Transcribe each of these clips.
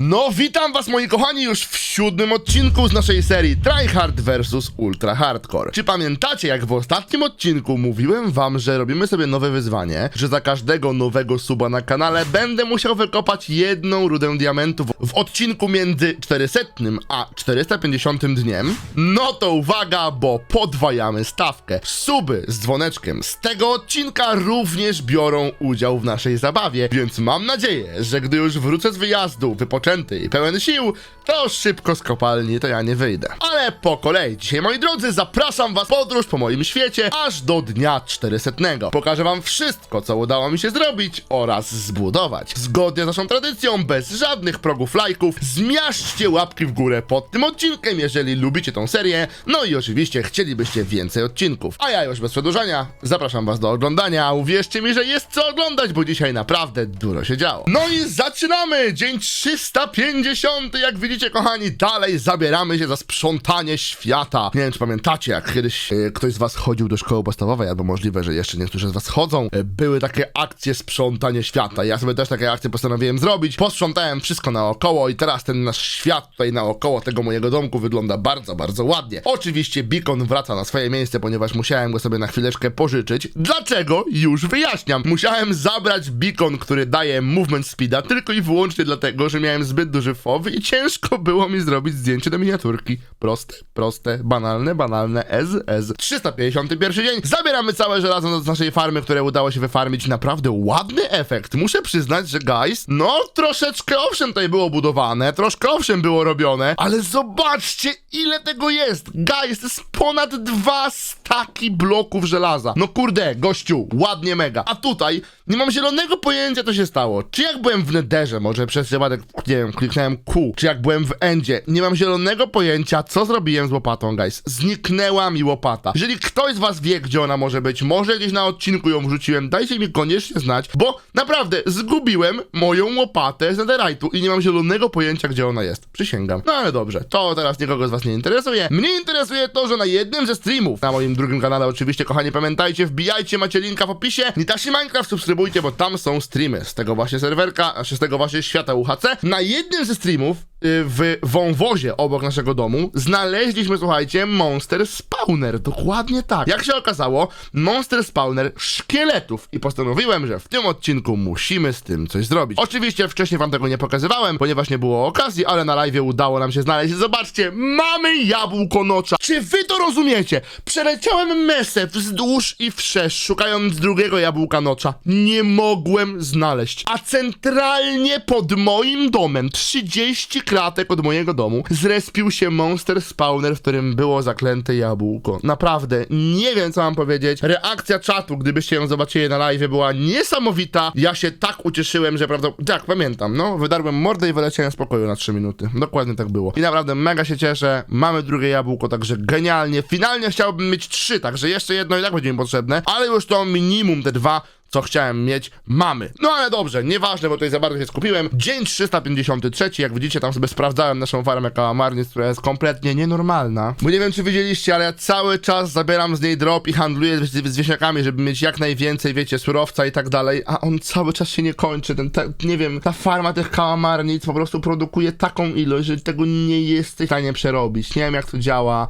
No, witam was moi kochani już w siódmym odcinku z naszej serii Tryhard vs Ultra Hardcore. Czy pamiętacie, jak w ostatnim odcinku mówiłem wam, że robimy sobie nowe wyzwanie, że za każdego nowego suba na kanale będę musiał wykopać jedną rudę diamentów w odcinku między 400 a 450 dniem? No to uwaga, bo podwajamy stawkę. Suby z dzwoneczkiem z tego odcinka również biorą udział w naszej zabawie, więc mam nadzieję, że gdy już wrócę z wyjazdu wypoczęty i pełen sił, to szybko z kopalni to ja nie wyjdę. Ale po kolei, dzisiaj moi drodzy, zapraszam was w podróż po moim świecie aż do dnia 400. Pokażę wam wszystko, co udało mi się zrobić oraz zbudować. Zgodnie z naszą tradycją, bez żadnych progów lajków, zmiażdżcie łapki w górę pod tym odcinkiem, jeżeli lubicie tą serię, no i oczywiście chcielibyście więcej odcinków. A ja już bez przedłużania zapraszam was do oglądania, uwierzcie mi, że jest co oglądać, bo dzisiaj naprawdę dużo się działo. No i zaczynamy! Dzień 350, jak widzicie kochani, dalej zabieramy się za sprzątanie świata. Nie wiem, czy pamiętacie, jak kiedyś e, ktoś z was chodził do szkoły podstawowej, albo możliwe, że jeszcze niektórzy z was chodzą, e, były takie akcje sprzątanie świata. Ja sobie też takie akcje postanowiłem zrobić. Posprzątałem wszystko naokoło i teraz ten nasz świat tutaj naokoło tego mojego domku wygląda bardzo, bardzo ładnie. Oczywiście beacon wraca na swoje miejsce, ponieważ musiałem go sobie na chwileczkę pożyczyć. Dlaczego? Już wyjaśniam. Musiałem zabrać beacon, który daje movement speeda tylko i wyłącznie dlatego, że miałem zbyt duży fowy i ciężko było mi zrobić zdjęcie do miniaturki. Proste, proste, banalne, banalne, ez, ez. 351 dzień. Zabieramy całe żelazo z naszej farmy, które udało się wyfarmić. Naprawdę ładny efekt. Muszę przyznać, że guys, no troszeczkę owszem tutaj było budowane, troszkę owszem było robione, ale zobaczcie ile tego jest. Guys, to jest ponad dwa staki bloków żelaza. No kurde, gościu, ładnie mega. A tutaj nie mam zielonego pojęcia, co się stało. Czy jak byłem w Netherze, może przez przypadek, nie wiem, kliknąłem Q, czy jak byłem w Endzie, nie mam zielonego pojęcia, co zrobiłem z łopatą, guys. Zniknęła mi łopata. Jeżeli ktoś z was wie, gdzie ona może być, może gdzieś na odcinku ją wrzuciłem, dajcie mi koniecznie znać, bo naprawdę zgubiłem moją łopatę z Netherite'u i nie mam zielonego pojęcia, gdzie ona jest. Przysięgam. No ale dobrze, to teraz nikogo z was nie interesuje. Mnie interesuje to, że na jednym ze streamów, na moim drugim kanale oczywiście, kochani, pamiętajcie, wbijajcie, macie linka w opisie. Nitashi Minecraft subskrybujcie, bo tam są streamy z tego właśnie serwerka, z tego właśnie świata UHC. Na jednym ze streamów w wąwozie obok naszego domu znaleźliśmy, słuchajcie, Monster Spawner. Dokładnie tak. Jak się okazało, Monster Spawner szkieletów i postanowiłem, że w tym odcinku musimy z tym coś zrobić. Oczywiście wcześniej wam tego nie pokazywałem, ponieważ nie było okazji, ale na live udało nam się znaleźć. Zobaczcie, mamy jabłko nocza. Czy wy to rozumiecie? Przeleciałem mesę wzdłuż i wszerz, szukając drugiego jabłka nocza. Nie mogłem znaleźć. A centralnie pod moim domem, 30 kratek od mojego domu, zrespił się Monster Spawner, w którym było zaklęte jabłko. Naprawdę, nie wiem co mam powiedzieć. Reakcja czatu, gdybyście ją zobaczyli na live, była niesamowita. Ja się tak ucieszyłem, że prawda... Tak, pamiętam, no. Wydarłem mordę i wyleciałem z pokoju na 3 minuty. Dokładnie tak było. I naprawdę mega się cieszę. Mamy drugie jabłko, także genialnie. Finalnie chciałbym mieć trzy, także jeszcze jedno i tak będzie mi potrzebne, ale już to minimum te dwa co chciałem mieć, mamy. No ale dobrze, nieważne, bo tutaj za bardzo się skupiłem. Dzień 353, jak widzicie, tam sobie sprawdzałem naszą farmę kałamarnic, która jest kompletnie nienormalna. Bo nie wiem, czy widzieliście, ale ja cały czas zabieram z niej drop i handluję z, z wieśniakami, żeby mieć jak najwięcej, wiecie, surowca i tak dalej, a on cały czas się nie kończy. Ten, te, nie wiem, ta farma tych kałamarnic po prostu produkuje taką ilość, że tego nie jesteś w stanie przerobić. Nie wiem, jak to działa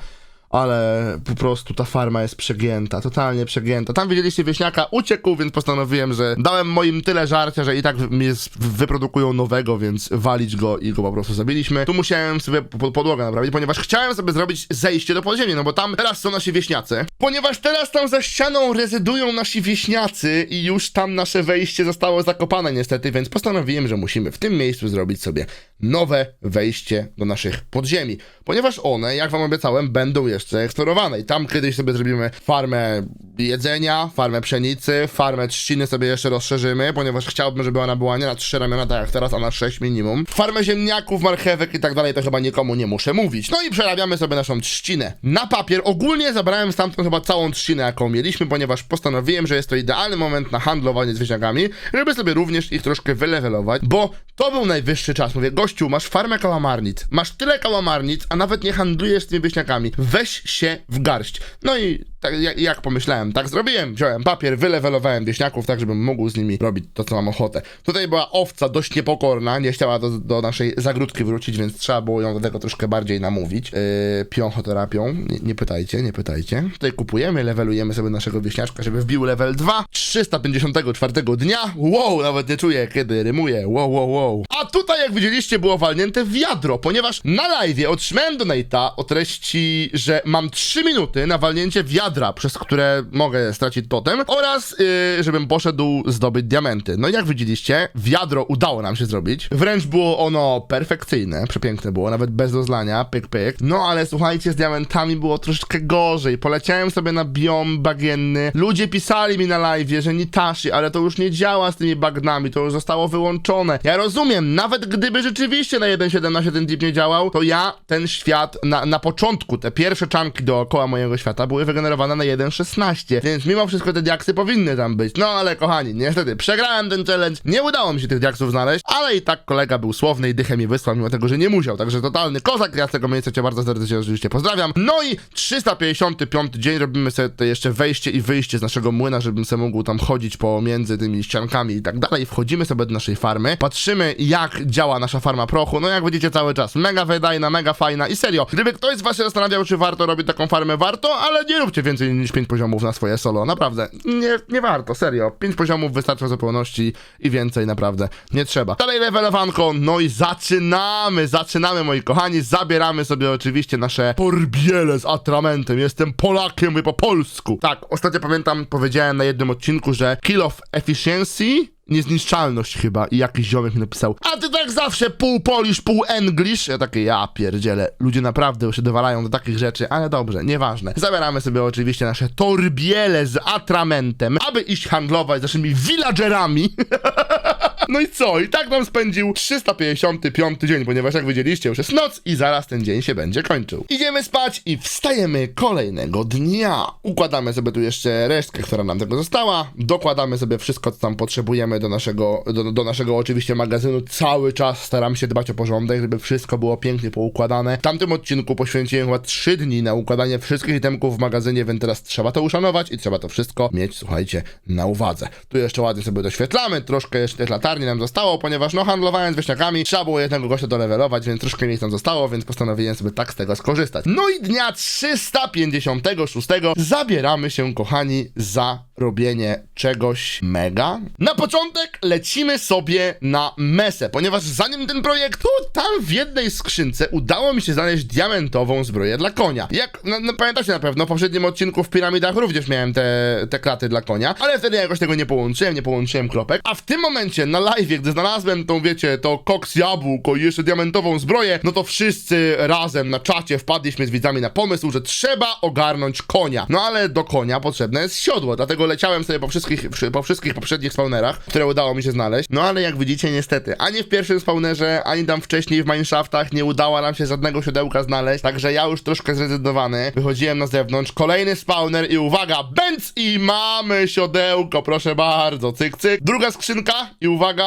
ale po prostu ta farma jest przegięta, totalnie przegięta. Tam widzieliście wieśniaka, uciekł, więc postanowiłem, że dałem moim tyle żarcia, że i tak jest, wyprodukują nowego, więc walić go i go po prostu zabiliśmy. Tu musiałem sobie po- podłogę naprawić, ponieważ chciałem sobie zrobić zejście do podziemi, no bo tam teraz są nasi wieśniacy. Ponieważ teraz tam za ścianą rezydują nasi wieśniacy i już tam nasze wejście zostało zakopane niestety, więc postanowiłem, że musimy w tym miejscu zrobić sobie nowe wejście do naszych podziemi. Ponieważ one, jak wam obiecałem, będą jeszcze eksplorowane. I tam kiedyś sobie zrobimy farmę jedzenia, farmę pszenicy, farmę trzciny sobie jeszcze rozszerzymy, ponieważ chciałbym, żeby ona była nie na trzy ramiona, tak jak teraz, a na sześć minimum. Farmę ziemniaków, marchewek i tak dalej, to chyba nikomu nie muszę mówić. No i przerabiamy sobie naszą trzcinę na papier. Ogólnie zabrałem stamtąd chyba całą trzcinę, jaką mieliśmy, ponieważ postanowiłem, że jest to idealny moment na handlowanie z wieśniakami, żeby sobie również ich troszkę wylewelować, bo to był najwyższy czas. Mówię, gościu, masz farmę kałamarnic, masz tyle kałamarnic, a nawet nie handlujesz z tymi wieśniakami. Weź się w garść. No i tak jak, pomyślałem, tak zrobiłem. Wziąłem papier, wylewelowałem wieśniaków, tak żebym mógł z nimi robić to, co mam ochotę. Tutaj była owca dość niepokorna, nie chciała do, do naszej zagródki wrócić, więc trzeba było ją do tego troszkę bardziej namówić. Yy, piąchoterapią, nie, nie pytajcie, nie pytajcie. Tutaj kupujemy, levelujemy sobie naszego wieśniaczka, żeby wbił level 2. 354 dnia. Wow, nawet nie czuję, kiedy rymuję. Wow, wow, wow. A tutaj, jak widzieliście, było walnięte wiadro, ponieważ na live otrzymałem donate'a o treści, że mam 3 minuty na walnięcie wiadra, przez które mogę stracić totem oraz yy, żebym poszedł zdobyć diamenty. No i jak widzieliście, wiadro udało nam się zrobić. Wręcz było ono perfekcyjne, przepiękne było, nawet bez rozlania, pyk, pyk. No ale słuchajcie, z diamentami było troszeczkę gorzej. Poleciałem sobie na biom bagienny. Ludzie pisali mi na live, że Nitashi, ale to już nie działa z tymi bagnami, to już zostało wyłączone. Ja rozumiem, nawet gdyby rzeczywiście na 1.17 ten dip nie działał, to ja ten świat na, na początku, te pierwsze czanki dookoła mojego świata były wygenerowane na 1.16, więc mimo wszystko te diaksy powinny tam być. No ale kochani, niestety przegrałem ten challenge, nie udało mi się tych diaksów znaleźć, ale i tak kolega był słowny i dychę mi wysłał, mimo tego, że nie musiał, także totalny kozak, ja z tego miejsca. Cię bardzo serdecznie oczywiście pozdrawiam. No i 355 dzień. Robimy sobie tutaj jeszcze wejście i wyjście z naszego młyna, żebym sobie mógł tam chodzić pomiędzy tymi ściankami i tak dalej. Wchodzimy sobie do naszej farmy, patrzymy jak działa nasza farma prochu, no jak widzicie cały czas, mega wydajna, mega fajna i serio, gdyby ktoś z was się zastanawiał, czy warto robić taką farmę, warto, ale nie róbcie więcej niż 5 poziomów na swoje solo, naprawdę, nie, nie warto, serio, 5 poziomów wystarcza w zupełności i więcej naprawdę nie trzeba. Dalej levelowanko, no i zaczynamy, zaczynamy moi kochani, zabieramy sobie oczywiście nasze porbiele z atramentem, jestem Polakiem, mówię po polsku. Tak, ostatnio pamiętam, powiedziałem na jednym odcinku, że kill of efficiency Niezniszczalność chyba i jakiś ziomek mi napisał A ty tak zawsze pół Polish, pół English? Ja takie, ja pierdzielę Ludzie naprawdę się dowalają do takich rzeczy Ale dobrze, nieważne. Zabieramy sobie oczywiście nasze torbiele z atramentem Aby iść handlować z naszymi villagerami No i co? I tak nam spędził 355 dzień, ponieważ jak widzieliście, już jest noc i zaraz ten dzień się będzie kończył. Idziemy spać i wstajemy kolejnego dnia. Układamy sobie tu jeszcze resztkę, która nam tego została. Dokładamy sobie wszystko, co tam potrzebujemy do naszego, do, do naszego oczywiście magazynu. Cały czas staram się dbać o porządek, żeby wszystko było pięknie poukładane. W tamtym odcinku poświęciłem chyba 3 dni na układanie wszystkich itemków w magazynie, więc teraz trzeba to uszanować i trzeba to wszystko mieć, słuchajcie, na uwadze. Tu jeszcze ładnie sobie doświetlamy, troszkę jeszcze tych latarni nam zostało, ponieważ no handlowałem z wieśniakami, trzeba było jednego gościa dolewelować, więc troszkę miejsc tam zostało, więc postanowiłem sobie tak z tego skorzystać. No i dnia 356 zabieramy się, kochani, za robienie czegoś mega. Na początek lecimy sobie na mesę, ponieważ zanim ten projekt, to tam w jednej skrzynce udało mi się znaleźć diamentową zbroję dla konia. Jak, no, no pamiętacie na pewno, w poprzednim odcinku w piramidach również miałem te, te kraty dla konia, ale wtedy jakoś tego nie połączyłem, nie połączyłem kropek, a w tym momencie na live, gdy znalazłem tą, wiecie, to koks jabłko i jeszcze diamentową zbroję, no to wszyscy razem na czacie wpadliśmy z widzami na pomysł, że trzeba ogarnąć konia. No ale do konia potrzebne jest siodło, dlatego leciałem sobie po wszystkich, po wszystkich poprzednich spawnerach, które udało mi się znaleźć. No ale jak widzicie, niestety, ani w pierwszym spawnerze, ani tam wcześniej w mineshaftach nie udało nam się żadnego siodełka znaleźć, także ja już troszkę zrezygnovany. Wychodziłem na zewnątrz, kolejny spawner i uwaga, bęc i mamy siodełko, proszę bardzo, cyk, cyk. Druga skrzynka i uwaga,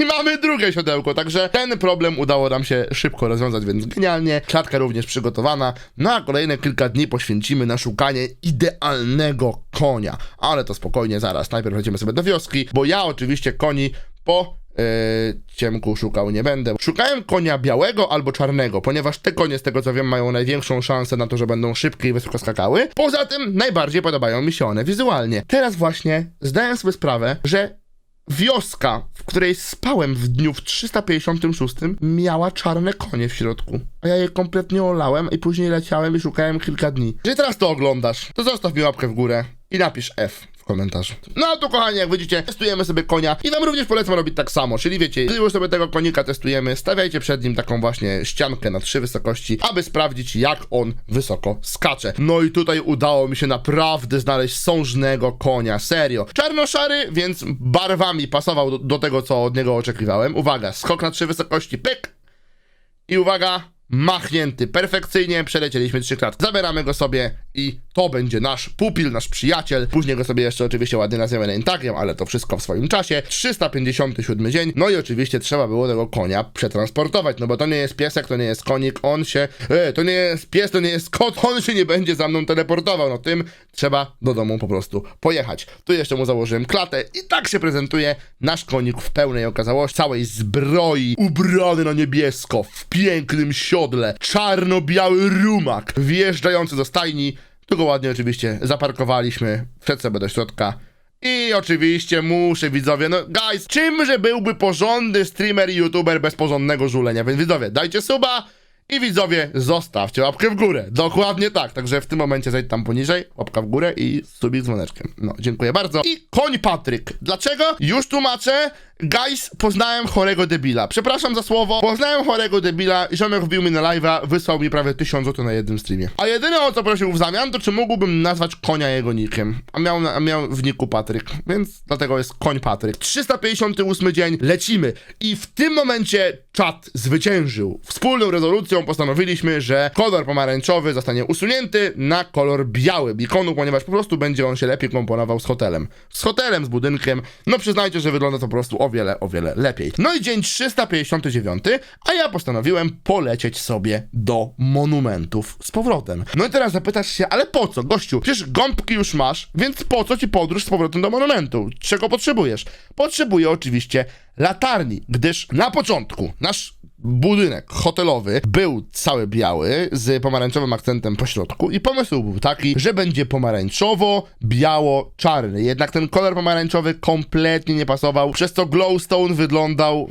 i mamy drugie siodełko, także ten problem udało nam się szybko rozwiązać, więc genialnie. Klatka również przygotowana. No a kolejne kilka dni poświęcimy na szukanie idealnego konia. Ale to spokojnie, zaraz. Najpierw lecimy sobie do wioski, bo ja oczywiście koni po Yy, ciemku szukał nie będę. Szukałem konia białego albo czarnego, ponieważ te konie, z tego co wiem, mają największą szansę na to, że będą szybkie i wysoko skakały. Poza tym najbardziej podobają mi się one wizualnie. Teraz właśnie zdałem sobie sprawę, że wioska, w której spałem w dniu w 356, miała czarne konie w środku. A ja je kompletnie olałem i później leciałem i szukałem kilka dni. Jeżeli teraz to oglądasz, to zostaw mi łapkę w górę i napisz F w komentarzu. No tu kochani, jak widzicie, testujemy sobie konia i wam również polecam robić tak samo, czyli wiecie, gdy już sobie tego konika testujemy, stawiajcie przed nim taką właśnie ściankę na trzy wysokości, aby sprawdzić jak on wysoko skacze. No i tutaj udało mi się naprawdę znaleźć sążnego konia, serio. Czarno-szary, więc barwami pasował do, do tego, co od niego oczekiwałem. Uwaga, skok na trzy wysokości, pyk! I uwaga, machnięty. Perfekcyjnie przelecieliśmy trzy klatki. Zabieramy go sobie i to będzie nasz pupil, nasz przyjaciel. Później go sobie jeszcze oczywiście ładnie nazwiemy Nentagiem, ale to wszystko w swoim czasie. 357 dzień. No i oczywiście trzeba było tego konia przetransportować, no bo to nie jest piesek, to nie jest konik, on się... E, to nie jest pies, to nie jest kot, on się nie będzie za mną teleportował. No tym trzeba do domu po prostu pojechać. Tu jeszcze mu założyłem klatę i tak się prezentuje nasz konik w pełnej okazałości, całej zbroi, ubrany na niebiesko, w pięknym siodle, czarno-biały rumak, wjeżdżający do stajni. Go ładnie oczywiście zaparkowaliśmy, wszedł sobie do środka. I oczywiście muszę, widzowie, no guys, czymże byłby porządny streamer i youtuber bez porządnego żulenia, więc widzowie, dajcie suba i widzowie, zostawcie łapkę w górę, dokładnie tak, także w tym momencie zejdź tam poniżej, łapka w górę i subik dzwoneczkiem, no, dziękuję bardzo. I koń Patryk, dlaczego? Już tłumaczę, guys, poznałem chorego debila, przepraszam za słowo, poznałem chorego debila, ziomek wbił mi na live'a, wysłał mi prawie 1000 zł na jednym streamie. A jedyne o co prosił w zamian, to czy mógłbym nazwać konia jego nikiem, a miał, a miał w niku Patryk, więc dlatego jest koń Patryk. 358 dzień, lecimy. I w tym momencie czat zwyciężył. Wspólną rezolucją postanowiliśmy, że kolor pomarańczowy zostanie usunięty na kolor biały bikonu, ponieważ po prostu będzie on się lepiej komponował z hotelem. Z hotelem, z budynkiem, no przyznajcie, że wygląda to po prostu o wiele, o wiele lepiej. No i dzień 359, a ja postanowiłem polecieć sobie do monumentów z powrotem. No i teraz zapytasz się, ale po co, gościu? Przecież gąbki już masz, więc po co ci podróż z powrotem do monumentu? Czego potrzebujesz? Potrzebuję oczywiście latarni, gdyż na początku nasz budynek hotelowy był cały biały z pomarańczowym akcentem po środku i pomysł był taki, że będzie pomarańczowo, biało, czarny. Jednak ten kolor pomarańczowy kompletnie nie pasował, przez co glowstone wyglądał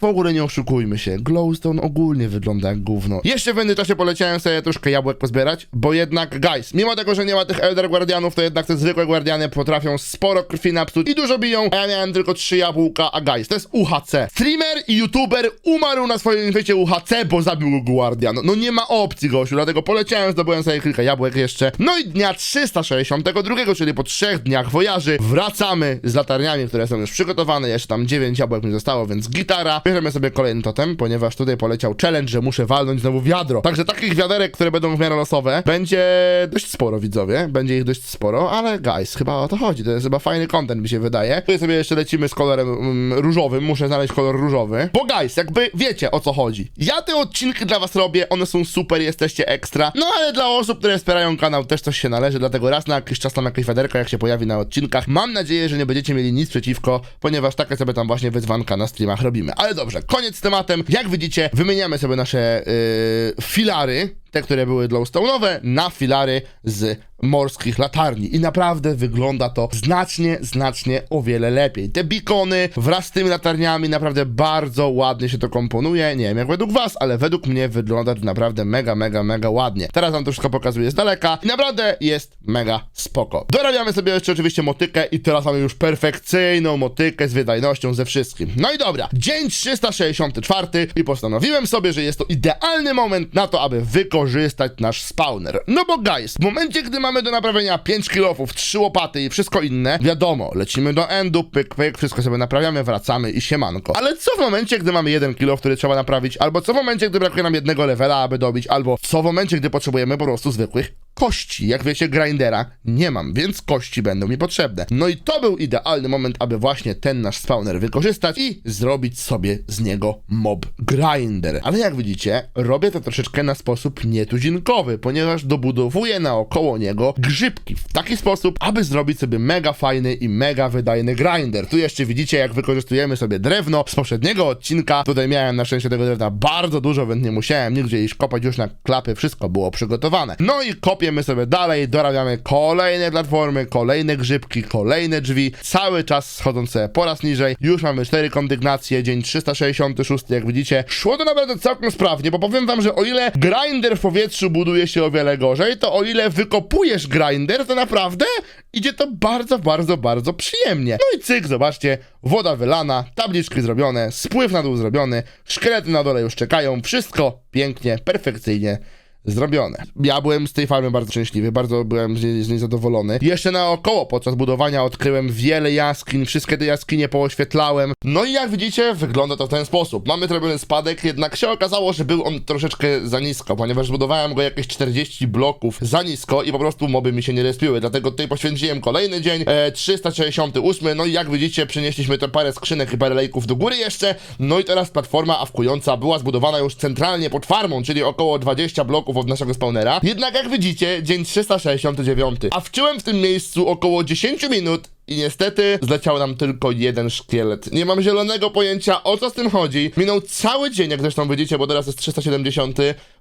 w ogóle nie oszukujmy się, Glowstone ogólnie wygląda jak gówno. Jeszcze w międzyczasie poleciałem sobie troszkę jabłek pozbierać, bo jednak, guys, mimo tego, że nie ma tych Elder Guardianów, to jednak te zwykłe Guardiany potrafią sporo krwi napsuć i dużo biją, a ja miałem tylko trzy jabłka, a guys, to jest UHC. Streamer i YouTuber umarł na swoim świecie UHC, bo zabił go Guardian. No nie ma opcji, gościu, dlatego poleciałem, zdobyłem sobie kilka jabłek jeszcze. No i dnia 362, czyli po trzech dniach wojaży, wracamy z latarniami, które są już przygotowane, jeszcze tam 9 jabłek mi zostało, więc gitara. Bierzemy sobie kolejny totem, ponieważ tutaj poleciał challenge, że muszę walnąć znowu wiadro. Także takich wiaderek, które będą w miarę losowe, będzie dość sporo, widzowie. Będzie ich dość sporo, ale guys, chyba o to chodzi. To jest chyba fajny content, mi się wydaje. Tutaj sobie jeszcze lecimy z kolorem mm, różowym. Muszę znaleźć kolor różowy. Bo guys, jakby wiecie o co chodzi. Ja te odcinki dla was robię, one są super, jesteście ekstra. No ale dla osób, które wspierają kanał też coś się należy, dlatego raz na jakiś czas tam jakieś wiaderko, jak się pojawi na odcinkach. Mam nadzieję, że nie będziecie mieli nic przeciwko, ponieważ takie sobie tam właśnie wyzwanka na streamach robimy. Ale dobrze, koniec z tematem. Jak widzicie, wymieniamy sobie nasze yy, filary, te, które były glowstone'owe, na filary z morskich latarni. I naprawdę wygląda to znacznie, znacznie o wiele lepiej. Te bikony wraz z tymi latarniami naprawdę bardzo ładnie się to komponuje. Nie wiem jak według was, ale według mnie wygląda to naprawdę mega, mega, mega ładnie. Teraz wam to wszystko pokazuję z daleka i naprawdę jest mega spoko. Dorabiamy sobie jeszcze oczywiście motykę i teraz mamy już perfekcyjną motykę z wydajnością ze wszystkim. No i dobra, dzień 364 i postanowiłem sobie, że jest to idealny moment na to, aby wykorzystać nasz spawner. No bo guys, w momencie, gdy mamy do naprawienia 5 kilofów, 3 łopaty i wszystko inne, wiadomo, lecimy do endu, pyk, pyk, wszystko sobie naprawiamy, wracamy i siemanko. Ale co w momencie, gdy mamy jeden kilof, który trzeba naprawić, albo co w momencie, gdy brakuje nam jednego levela, aby dobić, albo co w momencie, gdy potrzebujemy po prostu zwykłych kości. Jak wiecie, grindera nie mam, więc kości będą mi potrzebne. No i to był idealny moment, aby właśnie ten nasz spawner wykorzystać i zrobić sobie z niego mob grinder. Ale jak widzicie, robię to troszeczkę na sposób nietuzinkowy, ponieważ dobudowuję naokoło niego grzybki w taki sposób, aby zrobić sobie mega fajny i mega wydajny grinder. Tu jeszcze widzicie, jak wykorzystujemy sobie drewno z poprzedniego odcinka. Tutaj miałem na szczęście tego drewna bardzo dużo, więc nie musiałem nigdzie iść kopać już na klapy, wszystko było przygotowane. No i kopiemy sobie dalej, dorabiamy kolejne platformy, kolejne grzybki, kolejne drzwi, cały czas schodząc sobie po raz niżej. Już mamy cztery kondygnacje, dzień 366, jak widzicie. Szło to naprawdę całkiem sprawnie, bo powiem wam, że o ile grinder w powietrzu buduje się o wiele gorzej, to o ile wykopujesz grinder, to naprawdę idzie to bardzo, bardzo, bardzo przyjemnie. No i cyk, zobaczcie, woda wylana, tabliczki zrobione, spływ na dół zrobiony, szkielety na dole już czekają, wszystko pięknie, perfekcyjnie zrobione. Ja byłem z tej farmy bardzo szczęśliwy, bardzo byłem z niej, z niej zadowolony. Jeszcze naokoło podczas budowania odkryłem wiele jaskiń, wszystkie te jaskinie pooświetlałem. No i jak widzicie, wygląda to w ten sposób. Mamy zrobiony spadek, jednak się okazało, że był on troszeczkę za nisko, ponieważ zbudowałem go jakieś 40 bloków za nisko i po prostu moby mi się nie respiły, dlatego tutaj poświęciłem kolejny dzień, e, 368, no i jak widzicie, przenieśliśmy te parę skrzynek i parę lejków do góry jeszcze, no i teraz platforma awkująca była zbudowana już centralnie pod farmą, czyli około 20 bloków od naszego spawnera. Jednak jak widzicie, dzień 369, a wczyłem w tym miejscu około 10 minut i niestety zleciał nam tylko jeden szkielet. Nie mam zielonego pojęcia o co z tym chodzi. Minął cały dzień, jak zresztą widzicie, bo teraz jest 370.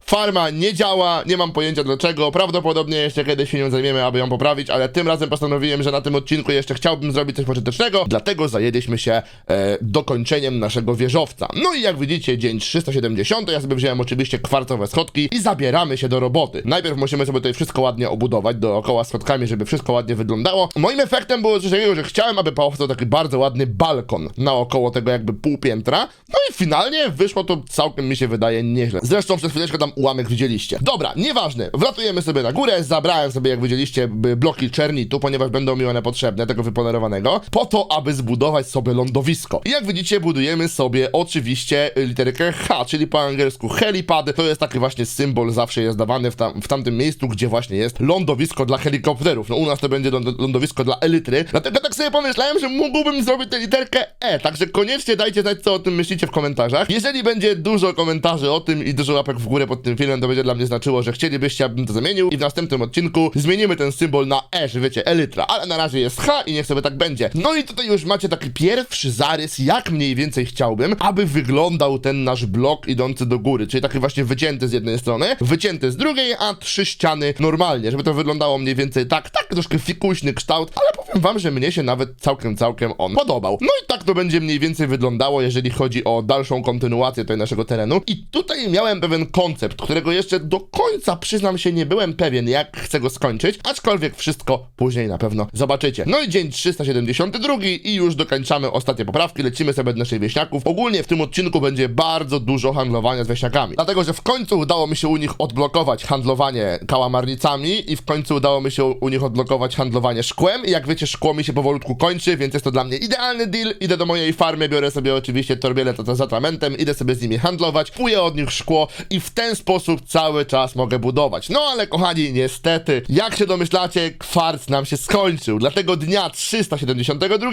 Farma nie działa, nie mam pojęcia dlaczego. Prawdopodobnie jeszcze kiedyś się nią zajmiemy, aby ją poprawić, ale tym razem postanowiłem, że na tym odcinku jeszcze chciałbym zrobić coś pożytecznego, dlatego zajęliśmy się e, dokończeniem naszego wieżowca. No i jak widzicie, dzień 370, ja sobie wziąłem oczywiście kwarcowe schodki i zabieramy się do roboty. Najpierw musimy sobie tutaj wszystko ładnie obudować dookoła schodkami, żeby wszystko ładnie wyglądało. Moim efektem było coś takiego, że chciałem, aby powstał taki bardzo ładny balkon naokoło tego jakby półpiętra. No i finalnie wyszło to całkiem mi się wydaje nieźle. Zresztą przez chwileczkę tam ułamek widzieliście. Dobra, nieważne. Wlatujemy sobie na górę, zabrałem sobie, jak widzieliście, bloki czernitu, ponieważ będą mi one potrzebne, tego wypolerowanego, po to, aby zbudować sobie lądowisko. I jak widzicie, budujemy sobie oczywiście literkę H, czyli po angielsku helipad. To jest taki właśnie symbol, zawsze jest dawany w, tam, w tamtym miejscu, gdzie właśnie jest lądowisko dla helikopterów. No u nas to będzie ląd- lądowisko dla elitry, dlatego tak sobie pomyślałem, że mógłbym zrobić tę literkę E, także koniecznie dajcie znać, co o tym myślicie w komentarzach. Jeżeli będzie dużo komentarzy o tym i dużo łapek w górę pod tym filmem, to będzie dla mnie znaczyło, że chcielibyście, abym to zamienił i w następnym odcinku zmienimy ten symbol na E, że wiecie, elitra, ale na razie jest H i niech sobie tak będzie. No i tutaj już macie taki pierwszy zarys, jak mniej więcej chciałbym, aby wyglądał ten nasz blok idący do góry, czyli taki właśnie wycięty z jednej strony, wycięty z drugiej, a trzy ściany normalnie, żeby to wyglądało mniej więcej tak, tak troszkę fikuśny kształt, ale powiem wam, że mnie się nawet całkiem, całkiem on podobał. No i tak to będzie mniej więcej wyglądało, jeżeli chodzi o dalszą kontynuację tutaj naszego terenu. I tutaj miałem pewien koncept, którego jeszcze do końca, przyznam się, nie byłem pewien, jak chcę go skończyć, aczkolwiek wszystko później na pewno zobaczycie. No i dzień 372 i już dokończamy ostatnie poprawki, lecimy sobie do naszych wieśniaków. Ogólnie w tym odcinku będzie bardzo dużo handlowania z wieśniakami, dlatego, że w końcu udało mi się u nich odblokować handlowanie kałamarnicami i w końcu udało mi się u nich odblokować handlowanie szkłem i jak wiecie, szkło mi się powolutku kończy, więc jest to dla mnie idealny deal. Idę do mojej farmy, biorę sobie oczywiście torbielę to z atramentem, idę sobie z nimi handlować, kupuję od nich szkło i w ten sposób cały czas mogę budować. No ale kochani, niestety, jak się domyślacie, kwarc nam się skończył, dlatego dnia 372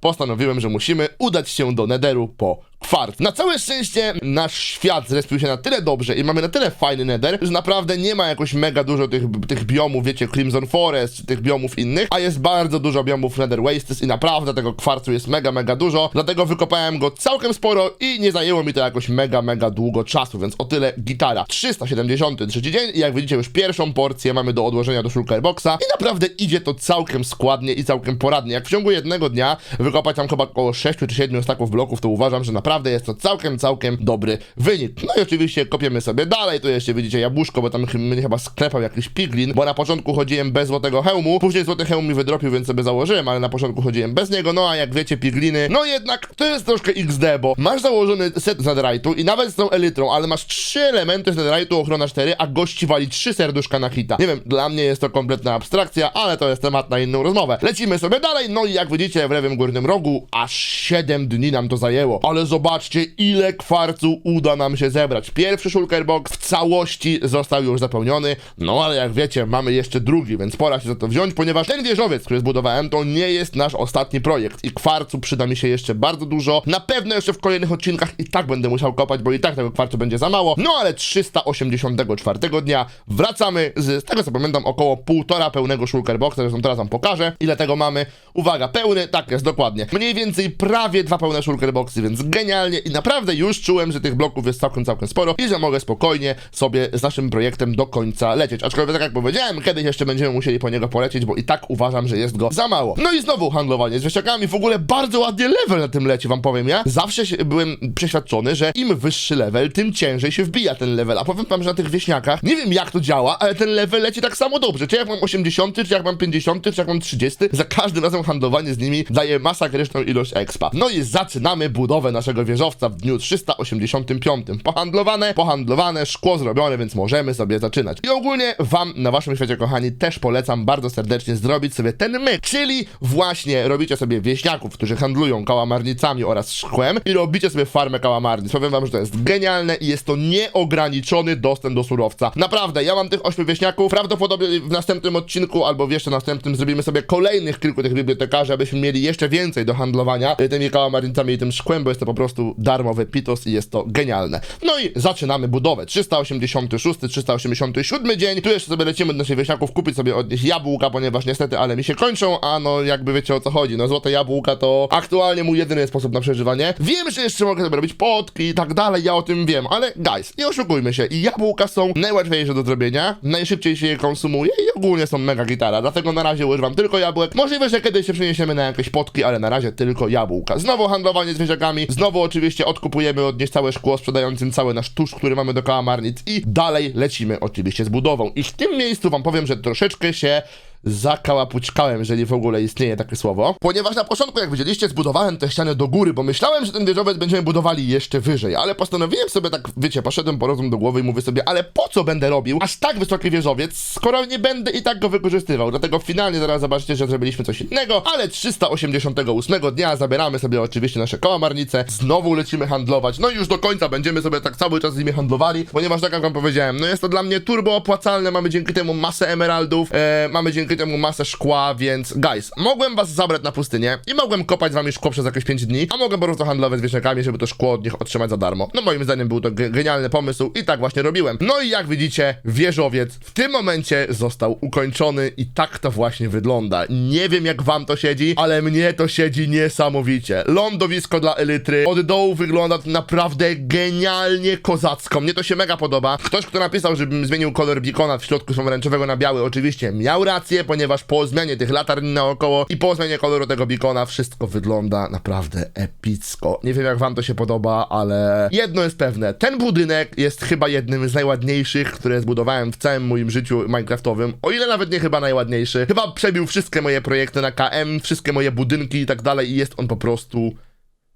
postanowiłem, że musimy udać się do Nederu po kwarc. Na całe szczęście nasz świat zrespił się na tyle dobrze i mamy na tyle fajny nether, że naprawdę nie ma jakoś mega dużo tych, tych biomów, wiecie, Crimson Forest, czy tych biomów innych, a jest bardzo dużo biomów Nether Wastes i naprawdę tego kwarcu jest mega, mega dużo, dlatego wykopałem go całkiem sporo i nie zajęło mi to jakoś mega, mega długo czasu, więc o tyle gitara. 373 dzień i jak widzicie już pierwszą porcję mamy do odłożenia do Shulker Boxa i naprawdę idzie to całkiem składnie i całkiem poradnie. Jak w ciągu jednego dnia wykopać tam chyba około 6 czy 7 staków bloków, to uważam, że naprawdę jest to całkiem, całkiem dobry wynik. No i oczywiście kopiemy sobie dalej, tu jeszcze widzicie jabłuszko, bo tam mnie chyba sklepał jakiś piglin, bo na początku chodziłem bez złotego hełmu, później złoty hełm mi wydropił, więc sobie założyłem, ale na początku chodziłem bez niego, no a jak wiecie, pigliny, no jednak to jest troszkę XD, bo masz założony set z netherite'u i nawet z tą elytrą, ale masz trzy elementy z netherite'u, ochrona 4, a gości wali trzy serduszka na hita. Nie wiem, dla mnie jest to kompletna abstrakcja, ale to jest temat na inną rozmowę. Lecimy sobie dalej, no i jak widzicie w lewym górnym rogu, aż 7 dni nam to zajęło, ale zobaczcie ile kwarcu uda nam się zebrać. Pierwszy shulker box w całości został już zapełniony, no ale jak wiecie, mamy jeszcze drugi, więc pora się za to wziąć, ponieważ ten wieżowiec, który zbudowałem, to nie jest nasz ostatni projekt i kwarcu przyda mi się jeszcze bardzo dużo. Na pewno jeszcze w kolejnych odcinkach i tak będę musiał kopać, bo i tak tego kwarcu będzie za mało. No ale 384 dnia wracamy z, z tego co pamiętam, około półtora pełnego shulker boxa, zresztą teraz wam pokażę, ile tego mamy. Uwaga, pełny, tak jest, dokładnie. Mniej więcej prawie dwa pełne shulker boxy, więc genialnie i naprawdę już czułem, że tych bloków jest całkiem, całkiem sporo i że mogę spokojnie sobie z naszym projektem do końca lecieć. Aczkolwiek, tak jak powiedziałem, kiedyś jeszcze będziemy musieli po niego polecieć, bo i tak uważam, że jest go za mało. No i znowu handlowanie z wieszakami. W ogóle bardzo ładnie level na tym leci, wam powiem ja. Zawsze się, byłem przeświadczony, że im wyższy level, tym ciężej się wbija ten level. A powiem wam, że na tych wieśniakach, nie wiem jak to działa, ale ten level leci tak samo dobrze. Czy jak mam 80, czy jak mam 50, czy jak mam 30, za każdym razem handlowanie z nimi daje masakryczną ilość expa. No i zaczynamy budowę naszego tego wieżowca w dniu 385. Pohandlowane, pohandlowane, szkło zrobione, więc możemy sobie zaczynać. I ogólnie wam na waszym świecie, kochani, też polecam bardzo serdecznie zrobić sobie ten myk, czyli właśnie robicie sobie wieśniaków, którzy handlują kałamarnicami oraz szkłem i robicie sobie farmę kałamarnic. Powiem wam, że to jest genialne i jest to nieograniczony dostęp do surowca. Naprawdę, ja mam tych ośmiu wieśniaków, prawdopodobnie w następnym odcinku albo w jeszcze następnym zrobimy sobie kolejnych kilku tych bibliotekarzy, abyśmy mieli jeszcze więcej do handlowania tymi kałamarnicami i tym szkłem, bo jest to po prostu darmowy pitos i jest to genialne. No i zaczynamy budowę. 386, 387 dzień. Tu jeszcze sobie lecimy do naszych wieśniaków kupić sobie od nich jabłka, ponieważ niestety, ale mi się kończą, a no jakby wiecie o co chodzi. No złote jabłka to aktualnie mój jedyny sposób na przeżywanie. Wiem, że jeszcze mogę sobie robić potki i tak dalej, ja o tym wiem, ale guys, nie oszukujmy się. I jabłka są najłatwiejsze do zrobienia, najszybciej się je konsumuje i ogólnie są mega gitara. Dlatego na razie używam tylko jabłek. Możliwe, że kiedyś się przeniesiemy na jakieś potki, ale na razie tylko jabłka. Znowu handlowanie zwierzakami, znowu oczywiście odkupujemy od nich całe szkło, sprzedającym cały nasz tusz, który mamy do kałamarnic i dalej lecimy oczywiście z budową. I w tym miejscu wam powiem, że troszeczkę się zakałapućkałem, jeżeli w ogóle istnieje takie słowo. Ponieważ na początku, jak widzieliście, zbudowałem te ściany do góry, bo myślałem, że ten wieżowiec będziemy budowali jeszcze wyżej, ale postanowiłem sobie tak, wiecie, poszedłem po rozum do głowy i mówię sobie, ale po co będę robił aż tak wysoki wieżowiec, skoro nie będę i tak go wykorzystywał. Dlatego finalnie zaraz zobaczycie, że zrobiliśmy coś innego, ale 388 dnia zabieramy sobie oczywiście nasze kałamarnice, znowu lecimy handlować, no i już do końca będziemy sobie tak cały czas z nimi handlowali, ponieważ tak jak wam powiedziałem, no jest to dla mnie turbo opłacalne, mamy dzięki temu masę emeraldów, e, mamy dzięki temu masę szkła, więc guys, mogłem was zabrać na pustynię i mogłem kopać z wami szkło przez jakieś 5 dni, a mogłem po prostu handlować z wieśniakami, żeby to szkło od nich otrzymać za darmo. No moim zdaniem był to ge- genialny pomysł i tak właśnie robiłem. No i jak widzicie, wieżowiec w tym momencie został ukończony i tak to właśnie wygląda. Nie wiem jak wam to siedzi, ale mnie to siedzi niesamowicie. Lądowisko dla elitry, od dołu wygląda to naprawdę genialnie kozacko. Mnie to się mega podoba. Ktoś, kto napisał, żebym zmienił kolor beacona w środku pomarańczowego na biały, oczywiście miał rację, ponieważ po zmianie tych latarni naokoło i po zmianie koloru tego beacona wszystko wygląda naprawdę epicko. Nie wiem jak wam to się podoba, ale jedno jest pewne. Ten budynek jest chyba jednym z najładniejszych, które zbudowałem w całym moim życiu minecraftowym. O ile nawet nie chyba najładniejszy. Chyba przebił wszystkie moje projekty na KM, wszystkie moje budynki i tak dalej i jest on po prostu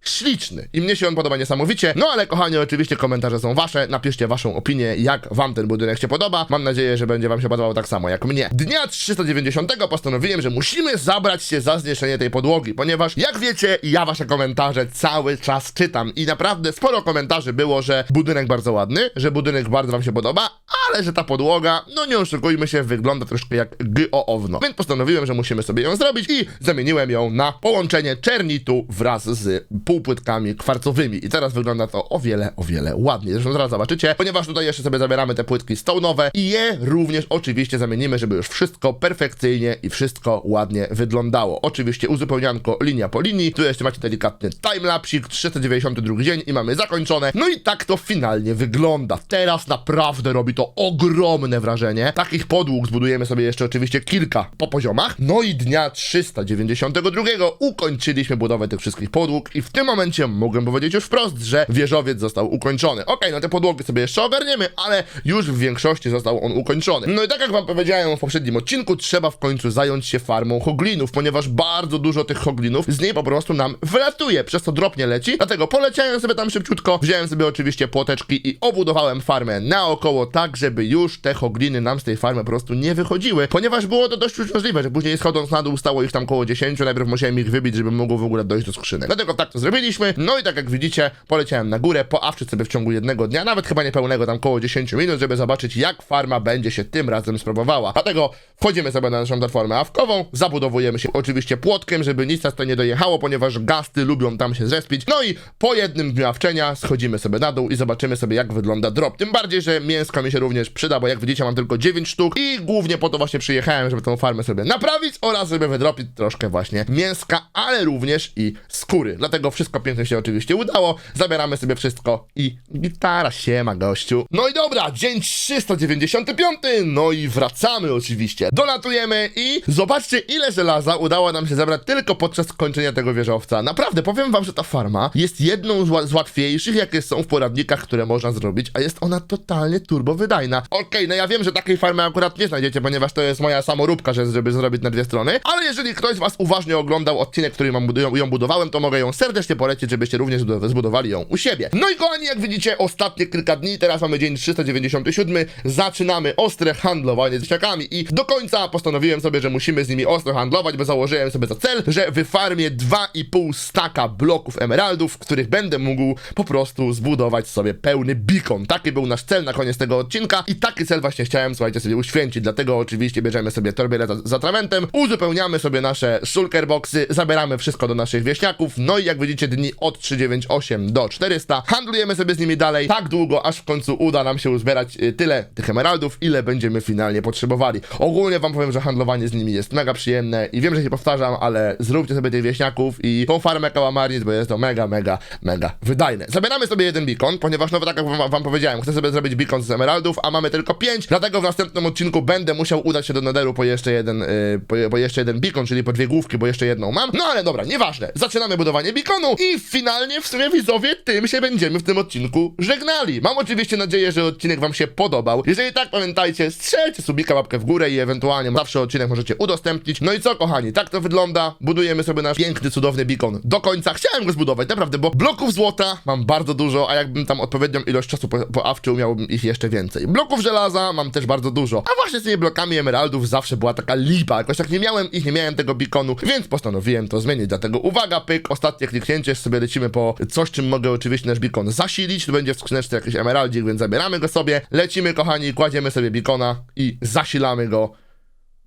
śliczny. I mnie się on podoba niesamowicie. No ale kochani, oczywiście komentarze są wasze. Napiszcie waszą opinię, jak wam ten budynek się podoba. Mam nadzieję, że będzie wam się podobał tak samo jak mnie. Dnia 390 postanowiłem, że musimy zabrać się za zniesienie tej podłogi, ponieważ jak wiecie, ja wasze komentarze cały czas czytam i naprawdę sporo komentarzy było, że budynek bardzo ładny, że budynek bardzo wam się podoba, ale że ta podłoga, no nie oszukujmy się, wygląda troszkę jak geoowno. Więc postanowiłem, że musimy sobie ją zrobić i zamieniłem ją na połączenie czernitu wraz z półpłytkami kwarcowymi. I teraz wygląda to o wiele, o wiele ładniej. Zresztą zaraz zobaczycie, ponieważ tutaj jeszcze sobie zabieramy te płytki stone'owe i je również oczywiście zamienimy, żeby już wszystko perfekcyjnie i wszystko ładnie wyglądało. Oczywiście uzupełnianko linia po linii. Tu jeszcze macie delikatny timelapsik, 392 dzień i mamy zakończone. No i tak to finalnie wygląda. Teraz naprawdę robi to ogromne wrażenie. Takich podłóg zbudujemy sobie jeszcze oczywiście kilka po poziomach. No i dnia 392 ukończyliśmy budowę tych wszystkich podłóg i w tym momencie mogłem powiedzieć już wprost, że wieżowiec został ukończony. Okej, no te podłogi sobie jeszcze ogarniemy, ale już w większości został on ukończony. No i tak jak wam powiedziałem w poprzednim odcinku, trzeba w końcu zająć się farmą hoglinów, ponieważ bardzo dużo tych hoglinów z niej po prostu nam wylatuje, przez co drop nie leci. Dlatego poleciałem sobie tam szybciutko, wziąłem sobie oczywiście płoteczki i obudowałem farmę naokoło tak, żeby już te hogliny nam z tej farmy po prostu nie wychodziły, ponieważ było to dość uciążliwe, że później schodząc na dół stało ich tam koło 10, najpierw musiałem ich wybić, żeby mogło w ogóle dojść do skrzynek. Dlatego tak to zrobiliśmy, no i tak jak widzicie, poleciałem na górę, poawczyć sobie w ciągu jednego dnia, nawet chyba niepełnego, tam koło 10 minut, żeby zobaczyć jak farma będzie się tym razem sprawowała. Dlatego wchodzimy sobie na naszą platformę awkową, zabudowujemy się oczywiście płotkiem, żeby nic nas to nie dojechało, ponieważ gasty lubią tam się zrespić. No i po jednym dniu awczenia schodzimy sobie na dół i zobaczymy sobie jak wygląda drop. Tym bardziej, że mięsko mi się również przyda, bo jak widzicie mam tylko 9 sztuk i głównie po to właśnie przyjechałem, żeby tą farmę sobie naprawić oraz żeby wydropić troszkę właśnie mięska, ale również i skóry. Dlatego wszystko pięknie się oczywiście udało. Zabieramy sobie wszystko i gitara siema gościu. No i dobra, dzień 395, no i wracamy oczywiście. Dolatujemy i zobaczcie ile żelaza udało nam się zebrać tylko podczas kończenia tego wieżowca. Naprawdę, powiem wam, że ta farma jest jedną z, z łatwiejszych, jakie są w poradnikach, które można zrobić, a jest ona totalnie turbo wydajna. Okej, no ja wiem, że takiej farmy akurat nie znajdziecie, ponieważ to jest moja samoróbka, że- żeby zrobić na dwie strony, ale jeżeli ktoś z was uważnie oglądał odcinek, który ją budowałem, to mogę ją serdecznie polecić, żebyście również zbud- zbudowali ją u siebie. No i kochani, jak widzicie, ostatnie kilka dni, teraz mamy dzień 397, zaczynamy ostre handlowanie z dzieciakami i do końca postanowiłem sobie, że musimy z nimi ostro handlować, bo założyłem sobie za cel, że wyfarmię 2,5 staka bloków emeraldów, w których będę mógł po prostu zbudować sobie pełny beacon. Taki był nasz cel na koniec tego odcinka i taki cel właśnie chciałem, słuchajcie, sobie uświęcić, dlatego oczywiście bierzemy sobie torbę z, z atramentem, uzupełniamy sobie nasze shulker boxy, zabieramy wszystko do naszych wieśniaków, no i jak widzicie dni od 398 do 400, handlujemy sobie z nimi dalej tak długo, aż w końcu uda nam się uzbierać y, tyle tych emeraldów, ile będziemy finalnie potrzebowali. Ogólnie wam powiem, że handlowanie z nimi jest mega przyjemne i wiem, że się powtarzam, ale zróbcie sobie tych wieśniaków i tą farmę kałamarnic, bo jest to mega, mega, mega wydajne. Zabieramy sobie jeden beacon, ponieważ no tak jak wam, wam powiedziałem, chcę sobie zrobić beacon z emeraldów, a mamy tylko 5, dlatego w następnym odcinku będę musiał udać się do Netheru po jeszcze jeden, y, po, po jeszcze jeden beacon, czyli po dwie główki, bo jeszcze jedną mam. No ale dobra, nieważne. Zaczynamy budowanie beaconu i finalnie w sumie widzowie tym się będziemy w tym odcinku żegnali. Mam oczywiście nadzieję, że odcinek wam się podobał. Jeżeli tak, pamiętajcie, strzelcie subika łapkę w górę i ewentualnie zawsze odcinek możecie udostępnić. No i co, kochani, tak to wygląda. Budujemy sobie nasz piękny, cudowny beacon do końca. Chciałem go zbudować, naprawdę, bo bloków złota mam bardzo dużo, a jakbym tam odpowiednią ilość czasu po, poawczył, miałbym ich jeszcze więcej. Bloków żelaza mam też bardzo dużo, a właśnie z tymi blokami emeraldów zawsze była taka lipa. Jakoś tak nie miałem ich, nie miałem tego beaconu, więc postanowiłem to zmienić. Dlatego uwaga, pyk, ostatnie kliknięcie, sobie lecimy po coś, czym mogę oczywiście nasz beacon zasilić. Tu będzie w skrzyneczce jakiś emeraldzik, więc zabieramy go sobie. Lecimy, kochani, kładziemy sobie beacona i zasilamy go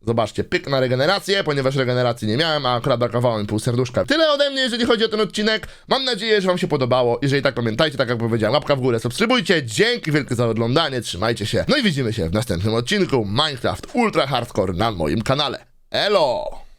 Zobaczcie, pyk na regenerację, ponieważ regeneracji nie miałem, a akurat brakowało mi pół serduszka. Tyle ode mnie, jeżeli chodzi o ten odcinek. Mam nadzieję, że wam się podobało. Jeżeli tak, pamiętajcie, tak jak powiedziałem, łapka w górę, subskrybujcie. Dzięki wielkie za oglądanie, trzymajcie się. No i widzimy się w następnym odcinku Minecraft Ultra Hardcore na moim kanale. Elo!